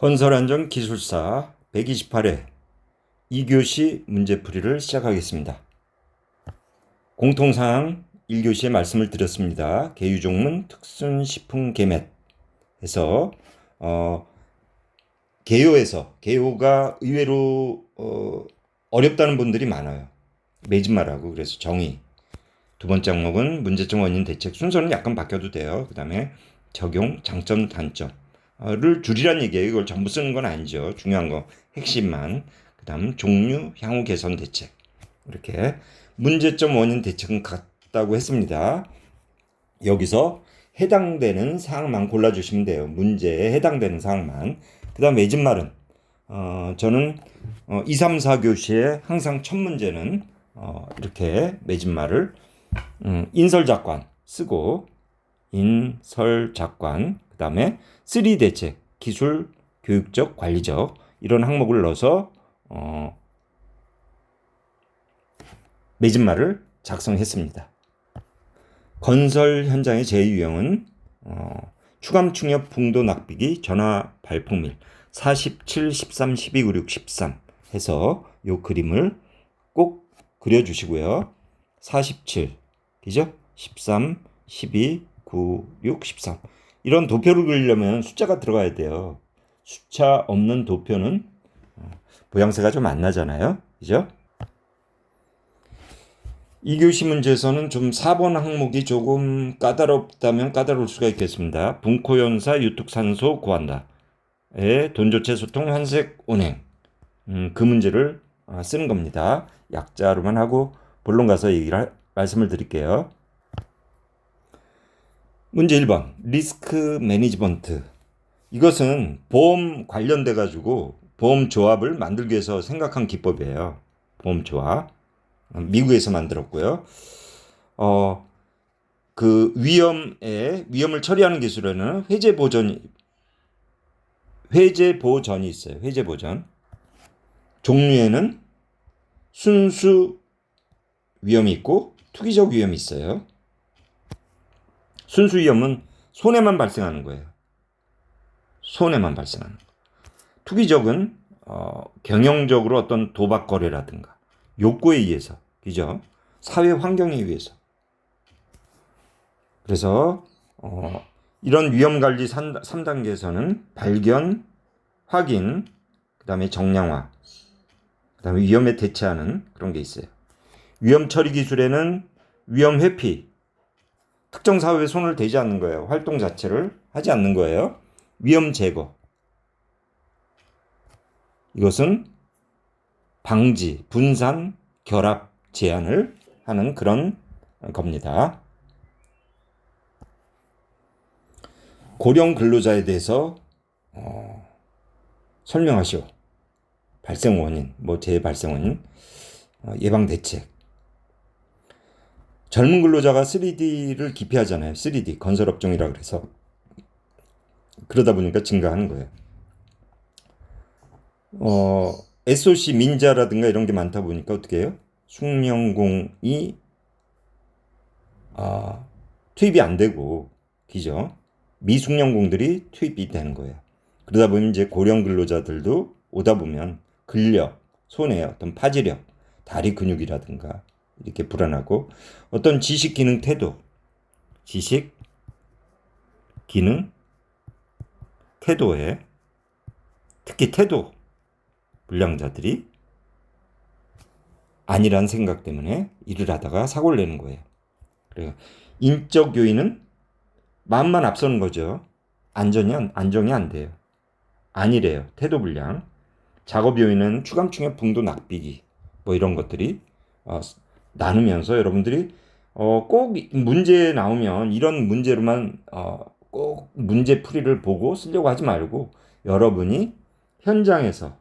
건설안전기술사 128회 2교시 문제풀이를 시작하겠습니다. 공통사항 1교시에 말씀을 드렸습니다. 개유종문 특순식품 개맷 해서 어, 개요에서 개요가 의외로 어, 어렵다는 분들이 많아요. 매진말하고 그래서 정의 두 번째 항목은 문제점 원인 대책 순서는 약간 바뀌어도 돼요. 그 다음에 적용 장점 단점 를 줄이란 얘기예요. 이걸 전부 쓰는 건 아니죠. 중요한 거 핵심만. 그다음 종류, 향후 개선 대책. 이렇게 문제점 원인 대책은 같다고 했습니다. 여기서 해당되는 사항만 골라주시면 돼요. 문제에 해당되는 사항만. 그다음 매진말은 어, 저는 어, 2, 3, 4교시에 항상 첫 문제는 어, 이렇게 매진말을 음, 인설작관 쓰고 인설작관 그 다음에 3 대책 기술 교육적 관리적 이런 항목을 넣어서 어, 매진말을 작성했습니다. 건설 현장의 제2유형은 어, 추감 충협 풍도 낙비기 전화 발풍밀 47, 13, 12, 96, 13 해서 요 그림을 꼭 그려주시고요. 47, 그죠? 13, 12, 9, 6, 13 이런 도표를 그리려면 숫자가 들어가야 돼요. 숫자 없는 도표는 어, 모양새가 좀 안 나잖아요. 그죠? 2교시 문제에서는 좀 4번 항목이 조금 까다롭다면 까다로울 수가 있겠습니다. 분코연사 유특산소 구한다. 의 돈조체 소통 환색 운행. 음, 그 문제를 아, 쓰는 겁니다. 약자로만 하고 본론 가서 얘기를 하, 말씀을 드릴게요. 문제 1번 리스크 매니지먼트 이것은 보험 관련돼 가지고 보험 조합을 만들기 위해서 생각한 기법이에요. 보험 조합 미국에서 만들었고요. 어, 그 위험에 위험을 처리하는 기술에는 회제 보전이 회제 보전이 있어요. 회제 보전. 종류에는 순수 위험이 있고 투기적 위험이 있어요. 순수 위험은 손해만 발생하는 거예요. 손해만 발생하는 거. 투기적은 어, 경영적으로 어떤 도박 거래라든가 욕구에 의해서, 그죠? 사회 환경에 의해서. 그래서 어, 이런 위험 관리 3단계에서는 발견, 확인, 그다음에 정량화, 그다음에 위험에 대처하는 그런 게 있어요. 위험 처리 기술에는 위험 회피, 특정 사업에 손을 대지 않는 거예요. 활동 자체를 하지 않는 거예요. 위험 제거. 이것은 방지, 분산, 결합 제한을 하는 그런 겁니다. 고령 근로자에 대해서 어, 설명하시오. 발생 원인, 뭐 재발생 원인, 어, 예방 대책, 젊은 근로자가 3D를 기피하잖아요. 3D 건설업종이라 그래서 그러다 보니까 증가하는 거예요. 어, SOC 민자라든가 이런 게 많다 보니까 어떻게 해요? 숙련공이 아, 투입이 안 되고 기죠. 미숙련공들이 투입이 되는 거예요. 그러다 보면 이제 고령 근로자들도 오다 보면 근력, 손의 어떤 파지력, 다리 근육이라든가 이렇게 불안하고 어떤 지식 기능 태도 지식 기능 태도에 특히 태도 불량자들이 아니란 생각 때문에 일을 하다가 사고를 내는 거예요. 그래요. 인적 요인은 마음만 앞서는 거죠. 안전이 안정이 안 돼요. 아니래요. 태도 불량. 작업 요인은 추감충의 붕도 낙비기 뭐 이런 것들이 어, 나누면서 여러분들이 어, 꼭 문제 나오면 이런 문제로만 어, 꼭 문제 풀이를 보고 쓰려고 하지 말고 여러분이 현장에서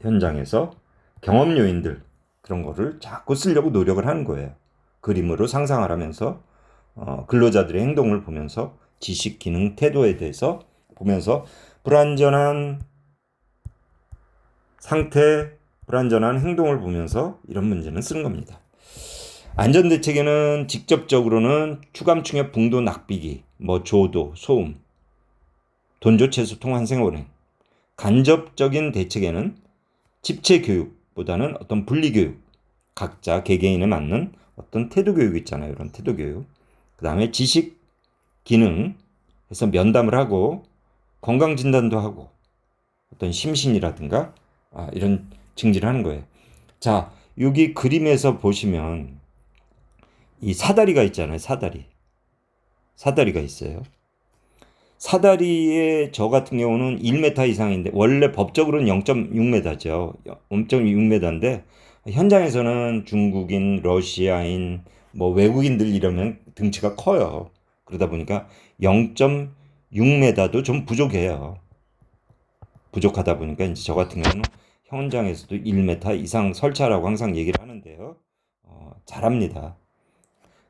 현장에서 경험 요인들 그런 거를 자꾸 쓰려고 노력을 하는 거예요. 그림으로 상상하면서 어, 근로자들의 행동을 보면서 지식, 기능, 태도에 대해서 보면서 불완전한 상태, 불완전한 행동을 보면서 이런 문제는 쓰는 겁니다. 안전대책에는 직접적으로는 추감 충협 붕도 낙비기, 뭐 조도, 소음, 돈조체수 통환생 원행 간접적인 대책에는 집체 교육보다는 어떤 분리 교육, 각자 개개인에 맞는 어떤 태도 교육 있잖아요. 이런 태도 교육. 그 다음에 지식, 기능 해서 면담을 하고 건강 진단도 하고 어떤 심신이라든가 아, 이런 증진을 하는 거예요. 자, 여기 그림에서 보시면 이 사다리가 있잖아요. 사다리. 사다리가 있어요. 사다리의 저 같은 경우는 1m 이상인데 원래 법적으로는 0.6m죠. 0.6m인데 현장에서는 중국인, 러시아인, 뭐 외국인들 이러면 등치가 커요. 그러다 보니까 0.6m도 좀 부족해요. 부족하다 보니까 이제 저 같은 경우는 현장에서도 1m 이상 설치하라고 항상 얘기를 하는데요. 어, 잘합니다.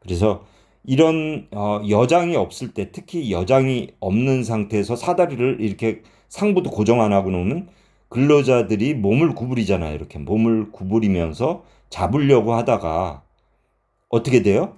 그래서 이런 어, 여장이 없을 때 특히 여장이 없는 상태에서 사다리를 이렇게 상부도 고정 안 하고 놓으면 근로자들이 몸을 구부리잖아요. 이렇게 몸을 구부리면서 잡으려고 하다가 어떻게 돼요?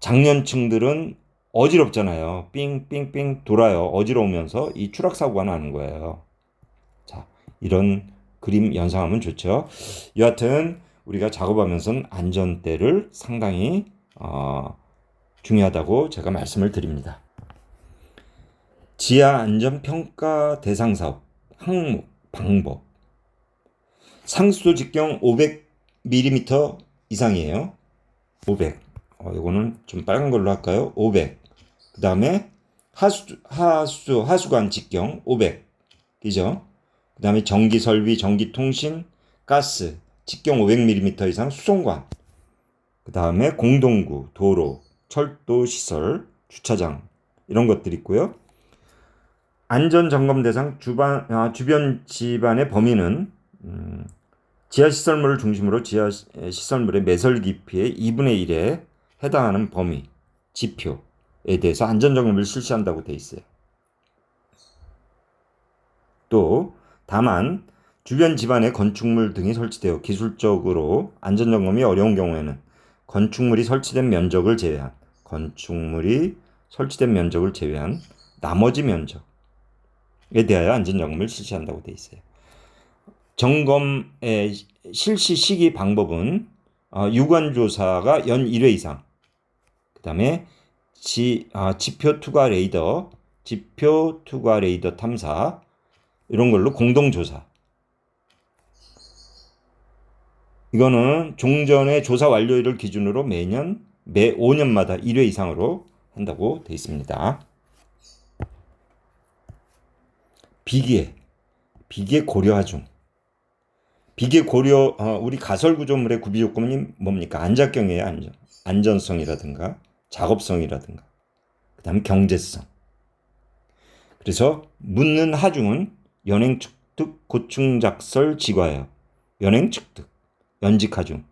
장년층들은 어지럽잖아요. 삥삥삥 돌아요. 어지러우면서 이 추락 사고가 나는 거예요. 자, 이런 그림 연상하면 좋죠. 여하튼 우리가 작업하면서는 안전대를 상당히 어, 중요하다고 제가 말씀을 드립니다. 지하 안전 평가 대상 사업 항목 방법 상수도 직경 500mm 이상이에요. 500. 어, 이거는 좀 빨간 걸로 할까요? 500. 그 다음에 하수, 하수, 하수관 직경 500. 그죠? 그 다음에 전기 설비, 전기 통신, 가스, 직경 500mm 이상 수송관. 그 다음에 공동구, 도로, 철도 시설, 주차장 이런 것들이 있고요. 안전 점검 대상 주반, 아, 주변 집안의 범위는 음, 지하 시설물을 중심으로 지하 시- 시설물의 매설 깊이의 2분의 1에 해당하는 범위, 지표에 대해서 안전 점검을 실시한다고 돼 있어요. 또 다만 주변 집안에 건축물 등이 설치되어 기술적으로 안전 점검이 어려운 경우에는 건축물이 설치된 면적을 제외한 건축물이 설치된 면적을 제외한 나머지 면적에 대하여 안전 점검을 실시한다고 돼 있어요. 점검의 실시 시기 방법은 어, 유관 조사가 연 1회 이상. 그 다음에 지 아, 지표 투과 레이더, 지표 투과 레이더 탐사 이런 걸로 공동 조사. 이거는 종전의 조사 완료일을 기준으로 매년 매 5년마다 1회 이상으로 한다고 돼 있습니다. 비계, 비계 고려하 중. 비계 고려, 어, 우리 가설 구조물의 구비 조건이 뭡니까? 안작경이에요, 안전. 안전성이라든가, 작업성이라든가, 그 다음에 경제성. 그래서 묻는 하중은 연행 측득 고충 작설 지과예요. 연행 측득, 연직 하중.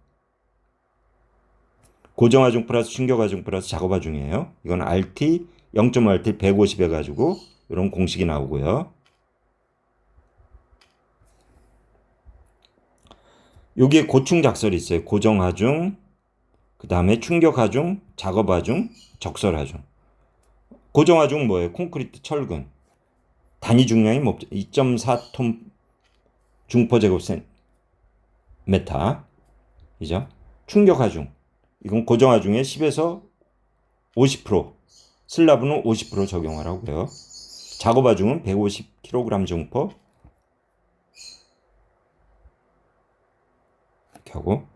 고정 하중 플러스 충격 하중 플러스 작업 하중이에요. 이건 RT 0.5RT 150 해가지고 이런 공식이 나오고요. 여기에 고충 작설이 있어요. 고정 하중, 그 다음에 충격 하중, 작업 하중, 적설 하중. 고정 하중 뭐예요? 콘크리트, 철근. 단위 중량이 뭐 2.4톤 중포 제곱센 메타. 이죠? 충격 하중. 이건 고정 하중의 10에서 50%. 슬라브는 50% 적용하라고요. 작업 하중은 150kg 중포. 이렇게 하고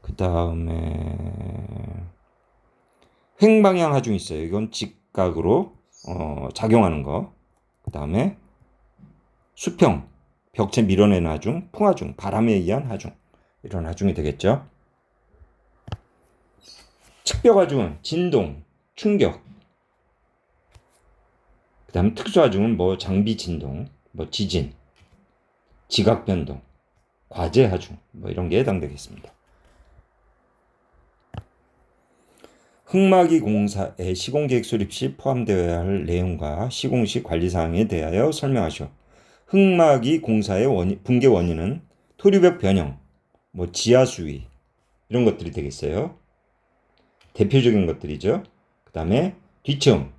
그 다음에 횡방향 하중 있어요. 이건 직각으로 어, 작용하는 거. 그 다음에 수평, 벽체 밀어내는 하중, 풍하중, 바람에 의한 하중 이런 하중이 되겠죠. 측벽 하중은 진동, 충격. 그 다음 특수 하중은 뭐 장비 진동, 뭐 지진, 지각 변동, 과제 하중 뭐 이런 게 해당되겠습니다. 흑마기 공사의 시공계획 수립 시 포함되어야 할 내용과 시공 시 관리 사항에 대하여 설명하시오. 흑마기 공사의 원인, 붕괴 원인은 토류벽 변형, 뭐 지하 수위 이런 것들이 되겠어요. 대표적인 것들이죠. 그 다음에 뒤층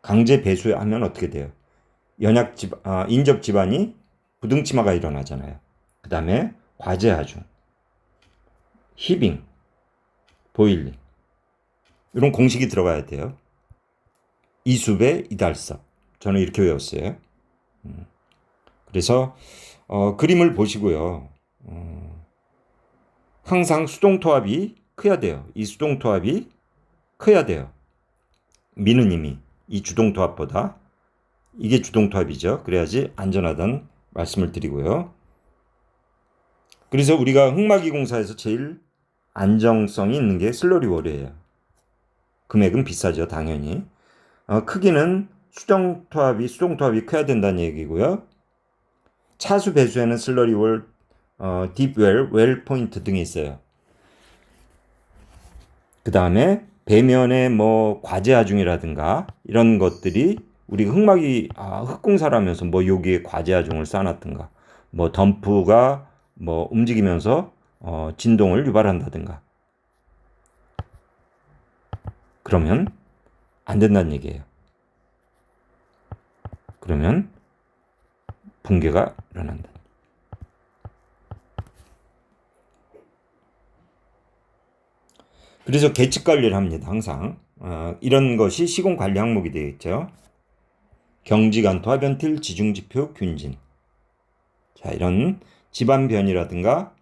강제 배수하면 어떻게 돼요? 연약 집, 아, 인접 집안이 부등치마가 일어나잖아요. 그 다음에 과제하중, 히빙, 보일링 이런 공식이 들어가야 돼요. 이수배 이달섭 저는 이렇게 외웠어요. 음. 그래서 어, 그림을 보시고요. 어, 항상 수동토합이 커야 돼요. 이 수동토합이 커야 돼요. 민우님이 이 주동토합보다 이게 주동토합이죠. 그래야지 안전하다는 말씀을 드리고요. 그래서 우리가 흑마기 공사에서 제일 안정성이 있는 게 슬러리월이에요. 금액은 비싸죠, 당연히. 어, 크기는 수동토합이 수동토합이 커야 된다는 얘기고요. 차수 배수에는 슬러리 월, 어, 딥웰, 웰 포인트 등이 있어요. 그 다음에 배면에 뭐 과제 하중이라든가 이런 것들이 우리가 흑막이 아, 흑공사라면서 뭐 여기에 과제 하중을 쌓아놨든가 뭐 덤프가 뭐 움직이면서 어, 진동을 유발한다든가 그러면 안 된다는 얘기예요. 그러면 붕괴가 일어난다. 그래서 계측 관리를 합니다. 항상 어, 이런 것이 시공 관리 항목이 되겠죠. 경지간토 하변틸 지중지표 균진. 자 이런 집안 변이라든가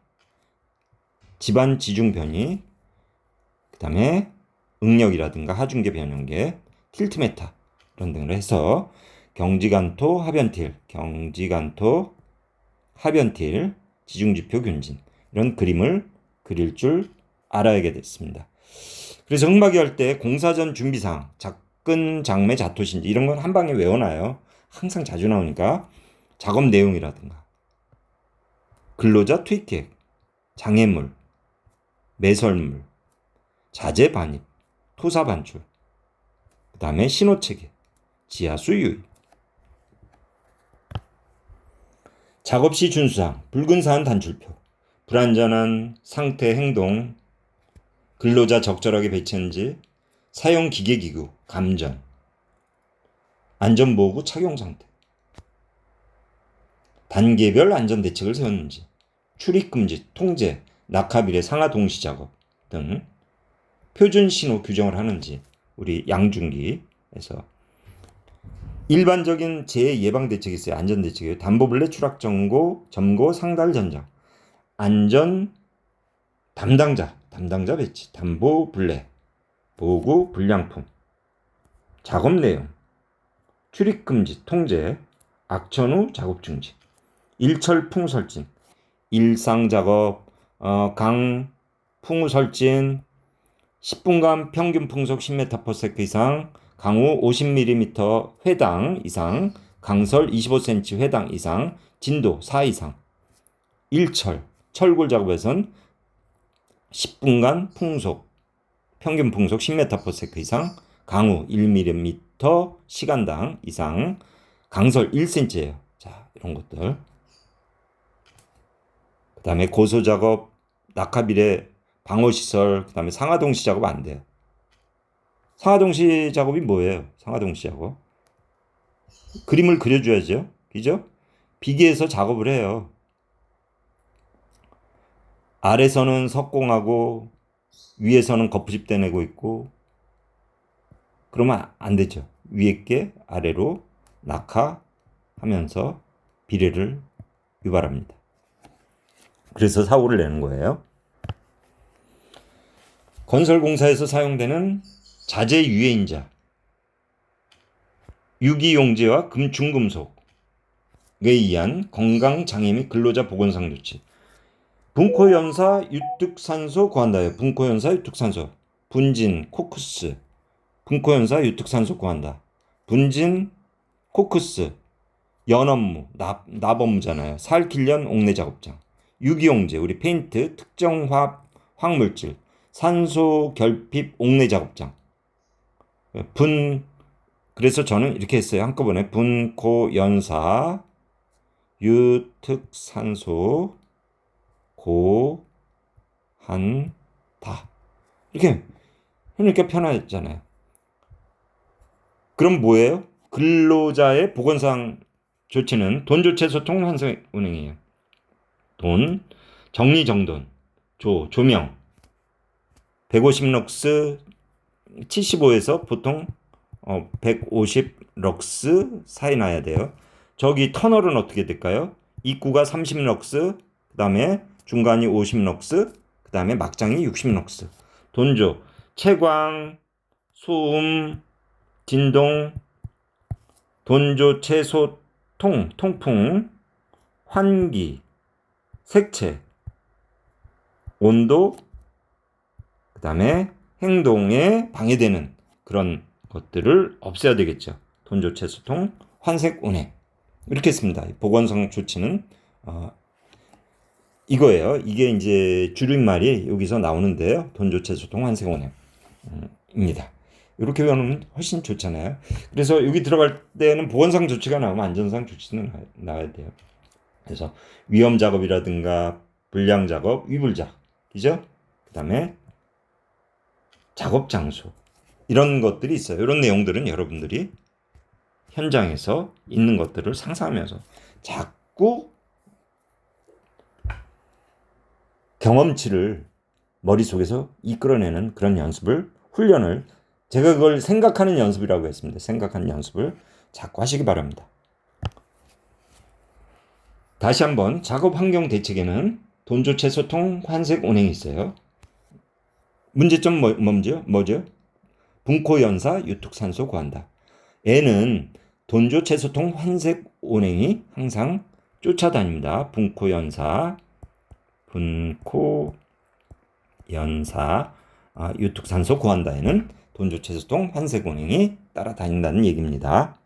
집안 지중 변이, 그다음에 응력이라든가 하중계 변형계, 틸트 메타 이런 등을 해서 경지간토 하변틸, 경지간토 하변틸 지중지표 균진 이런 그림을 그릴 줄 알아야게 됐습니다. 그래서 흑막이 할 때 공사전 준비사항, 작근, 장매, 자토신지 이런 건 한 방에 외워놔요. 항상 자주 나오니까 작업 내용이라든가 근로자 투입 계획, 장애물, 매설물, 자재 반입, 토사 반출, 그 다음에 신호 체계, 지하수 유입. 작업 시 준수사항, 붉은 사안 단출표, 불안전한 상태 행동, 근로자 적절하게 배치했는지, 사용 기계 기구, 감전, 안전보호구 착용 상태, 단계별 안전 대책을 세웠는지, 출입금지, 통제, 낙하비례 상하 동시 작업 등 표준 신호 규정을 하는지 우리 양중기에서 일반적인 재해 예방 대책이 있어요. 안전 대책이에요. 담보블레 추락 점고, 점고 상달 전장. 안전 담당자, 담당자 배치, 담보블레, 보고 불량품, 작업 내용, 출입 금지, 통제, 악천 후 작업 중지, 일철 풍 설진, 일상 작업, 어, 강 풍우 설진. 10분간 평균 풍속 10m/s 이상, 강우 50mm 회당 이상, 강설 25cm 회당 이상, 진도 4 이상. 일철 철골 작업에선 10분간 풍속 평균 풍속 10m/s 이상, 강우 1mm 시간당 이상, 강설 1cm예요. 자, 이런 것들. 그 다음에 고소 작업, 낙하비례, 방어 시설, 그 다음에 상하동시 작업 안 돼요. 상하동시 작업이 뭐예요? 상하동시 작업. 그림을 그려줘야죠. 그죠? 비계에서 작업을 해요. 아래서는 석공하고 위에서는 거푸집 떼내고 있고 그러면 안 되죠. 위에 게 아래로 낙하하면서 비례를 유발합니다. 그래서 사고를 내는 거예요. 건설공사에서 사용되는 자재 유해인자, 유기용제와 금, 중금속에 의한 건강장애 및 근로자 보건상 조치, 분코연사 유특산소 구한다요. 분코연사 유특산소, 분진, 코쿠스, 분코연사 유특산소 구한다. 분진, 코쿠스, 연업무, 납, 납업무잖아요. 살킬련 옥내 작업장. 유기용제, 우리 페인트, 특정 화학, 화학물질, 산소 결핍 옥내 작업장. 분, 그래서 저는 이렇게 했어요. 한꺼번에 분코 연사, 유특산소, 고, 한, 다. 이렇게 해놓으니까 편하잖아요. 그럼 뭐예요? 근로자의 보건상 조치는 돈조채소통 환생 운행이에요. 돈, 정리 정돈, 조, 조명, 150 럭스 75에서 보통 어, 150 럭스 사이 나야 돼요. 저기 터널은 어떻게 될까요? 입구가 30 럭스, 그 다음에 중간이 50 럭스, 그 다음에 막장이 60 럭스. 돈조, 채광, 소음, 진동, 돈조, 채소, 통, 통풍, 환기, 색채, 온도, 그 다음에 행동에 방해되는 그런 것들을 없애야 되겠죠. 돈조 채 소통, 환색 운행. 이렇게 했습니다. 보건성 조치는 어, 이거예요. 이게 이제 줄임말이 여기서 나오는데요. 돈조채 소통, 환색 운행입니다. 이렇게 외우면 훨씬 좋잖아요. 그래서 여기 들어갈 때는 보건상 조치가 나오면 안전상 조치는 나- 나와야 돼요. 그래서 위험 작업이라든가 불량 작업, 위불작, 이죠? 그 다음에 작업 장소 이런 것들이 있어요. 이런 내용들은 여러분들이 현장에서 있는 것들을 상상하면서 자꾸 경험치를 머릿속에서 이끌어내는 그런 연습을 훈련을 제가 그걸 생각하는 연습이라고 했습니다. 생각하는 연습을 자꾸 하시기 바랍니다. 다시 한번 작업 환경 대책에는 돈조채 소통 환색 운행이 있어요. 문제점 뭐, 뭐죠? 뭐죠? 분코 연사 유축산소 구한다. N은 돈조 채소통 환색 온행이 항상 쫓아다닙니다. 분코 연사, 분코 연사, 아, 유축산소 구한다에는 돈조 채소통 환색 온행이 따라다닌다는 얘기입니다.